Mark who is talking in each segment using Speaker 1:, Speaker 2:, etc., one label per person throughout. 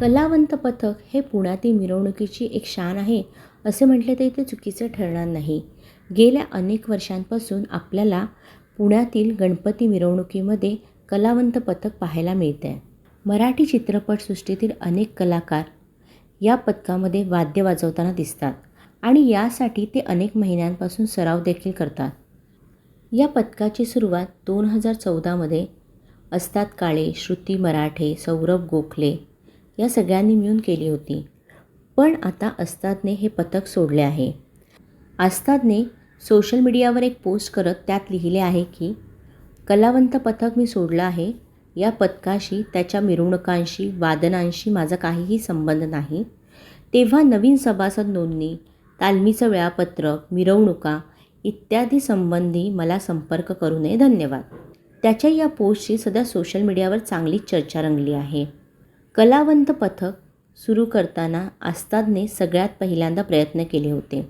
Speaker 1: कलावंत पथक हे पुण्यातील मिरवणुकीची एक शान आहे असे म्हटले तरी ते चुकीचे ठरणार नाही. गेल्या अनेक वर्षांपासून आपल्याला पुण्यातील गणपती मिरवणुकीमध्ये कलावंत पथक पाहायला मिळते आहे मराठी चित्रपटसृष्टीतील अनेक कलाकार या पथकामध्ये वाद्य वाजवताना दिसतात आणि यासाठी ते अनेक महिन्यांपासून सराव देखील करतात. या पथकाची सुरुवात दोन हजार चौदामध्ये असतात काळे श्रुती मराठे सौरभ गोखले या सगळ्यांनी मिळून केली होती. पण आता अस्तादने हे पथक सोडले आहे. आस्तादने सोशल मीडियावर एक पोस्ट करत त्यात लिहिले आहे की कलावंत पथक मी सोडलं आहे. या पथकाशी त्याच्या मिरवणुकांशी वादनांशी माझा काहीही संबंध नाही. तेव्हा नवीन सभासद नोंदणी तालमीचं वेळापत्रक मिरवणुका इत्यादी संबंधी मला संपर्क करू नये. धन्यवाद. त्याच्या या पोस्टची सध्या सोशल मीडियावर चांगलीच चर्चा रंगली आहे. कलावंत पथक सुरू करताना आस्तादने सगळ्यात पहिल्यांदा प्रयत्न केले होते.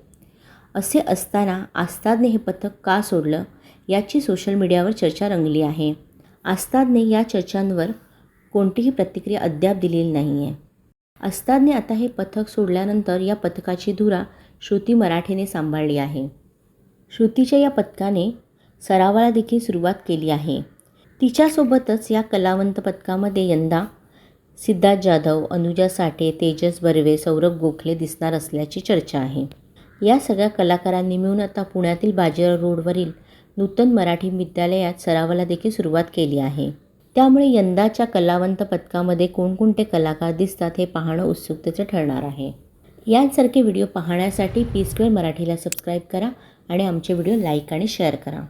Speaker 1: असे असताना आस्तादने हे पथक का सोडलं याची सोशल मीडियावर चर्चा रंगली आहे. आस्तादने या चर्चांवर कोणतीही प्रतिक्रिया अद्याप दिलेली नाही आहे आस्तादने आता हे पथक सोडल्यानंतर या पथकाची धुरा श्रुती मराठेने सांभाळली आहे. श्रुतीच्या या पथकाने सरावाला देखील सुरुवात केली आहे. तिच्यासोबतच या कलावंत पथकामध्ये यंदा सिद्धार्थ जाधव अनुजा साठे तेजस बर्वे सौरभ गोखले दिसणार असल्याची चर्चा आहे. या सगळ्या कलाकारांनी मिळून आता पुण्यातील बाजीराव रोडवरील नूतन मराठी विद्यालयात सरावाला देखील सुरुवात केली आहे. त्यामुळे यंदाच्या कलावंत पथकामध्ये कोणकोणते कलाकार दिसतात हे पाहणं उत्सुकतेचं ठरणार आहे. यांसारखे व्हिडिओ पाहण्यासाठी पी स्क्वेअर मराठीला सबस्क्राईब करा आणि आमचे व्हिडिओ लाईक आणि शेअर करा.